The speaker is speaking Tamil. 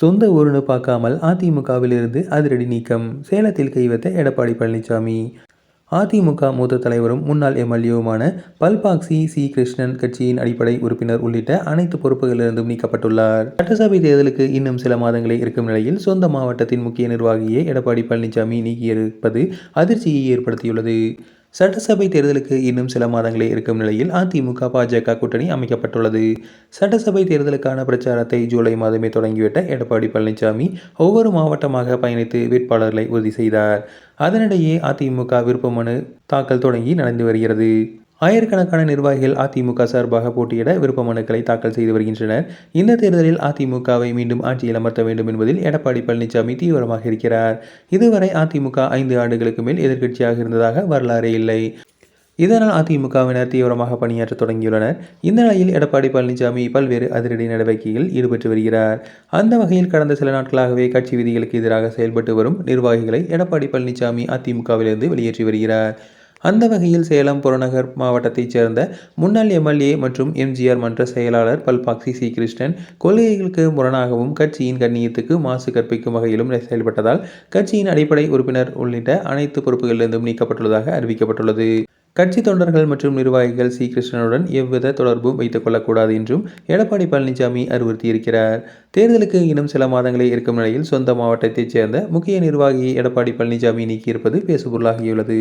சொந்த ஊருன்னு பார்க்காமல் அதிமுகவிலிருந்து அதிரடி நீக்கம். சேலத்தில் கைவத்த எடப்பாடி பழனிசாமி அதிமுக மூத்த தலைவரும் முன்னாள் எம்எல்ஏவுமான பல்பாக்சி சி. கிருஷ்ணன் கட்சியின் அடிப்படை உறுப்பினர் உள்ளிட்ட அனைத்து பொறுப்புகளிலிருந்தும் நீக்கப்பட்டுள்ளார். சட்டசபை தேர்தலுக்கு இன்னும் சில மாதங்களே இருக்கும் நிலையில் சொந்த மாவட்டத்தின் முக்கிய நிர்வாகியை எடப்பாடி பழனிசாமி நீக்கியிருப்பது அதிர்ச்சியை ஏற்படுத்தியுள்ளது. சட்டசபை தேர்தலுக்கு இன்னும் சில மாதங்களே இருக்கும் நிலையில் அதிமுக பாஜக கூட்டணி அமைக்கப்பட்டுள்ளது. சட்டசபை தேர்தலுக்கான பிரச்சாரத்தை ஜூலை மாதமே தொடங்கிவிட்ட எடப்பாடி பழனிசாமி ஒவ்வொரு மாவட்டமாக பயணித்து வேட்பாளர்களை உறுதி செய்தார். அதனிடையே அதிமுக விருப்பமனு தாக்கல் தொடங்கி நடந்து வருகிறது. ஆயிரக்கணக்கான நிர்வாகிகள் அதிமுக சார்பாக போட்டியிட விருப்ப மனுக்களை தாக்கல் செய்து வருகின்றனர். இந்த தேர்தலில் அதிமுகவை மீண்டும் ஆட்சியில் அமர்த்த வேண்டும் என்பதில் எடப்பாடி பழனிசாமி தீவிரமாக இருக்கிறார். இதுவரை அதிமுக ஐந்து ஆண்டுகளுக்கு மேல் எதிர்க்கட்சியாக இருந்ததாக வரலாறே இல்லை. இதனால் அதிமுகவினர் தீவிரமாக பணியாற்ற தொடங்கியுள்ளனர். இந்த நிலையில் எடப்பாடி பழனிசாமி பல்வேறு அதிரடி நடவடிக்கைகளில் ஈடுபட்டு வருகிறார். அந்த வகையில் கடந்த சில நாட்களாகவே கட்சி விதிகளுக்கு எதிராக செயல்பட்டு வரும் நிர்வாகிகளை எடப்பாடி பழனிசாமி அதிமுகவிலிருந்து வெளியேற்றி வருகிறார். அந்த வகையில் சேலம் புறநகர் மாவட்டத்தைச் சேர்ந்த முன்னாள் எம்எல்ஏ மற்றும் எம்ஜிஆர் மன்ற செயலாளர் பல்பாக்சி சி. கிருஷ்ணன் கொள்கைகளுக்கு முரணாகவும் கட்சியின் கண்ணியத்துக்கு மாசு கற்பிக்கும் வகையிலும் செயல்பட்டதால் கட்சியின் அடிப்படை உறுப்பினர் உள்ளிட்ட அனைத்து பொறுப்புகளிலிருந்தும் நீக்கப்பட்டுள்ளதாக அறிவிக்கப்பட்டுள்ளது. கட்சி தொண்டர்கள் மற்றும் நிர்வாகிகள் சி. கிருஷ்ணனுடன் எவ்வித தொடர்பும் வைத்துக் கொள்ளக்கூடாது என்றும் எடப்பாடி பழனிசாமி அறிவுறுத்தியிருக்கிறார். தேர்தலுக்கு இன்னும் சில மாதங்களே இருக்கும் நிலையில் சொந்த மாவட்டத்தைச் சேர்ந்த முக்கிய நிர்வாகியை எடப்பாடி பழனிசாமி நீக்கியிருப்பது பேசுபொருளாகியுள்ளது.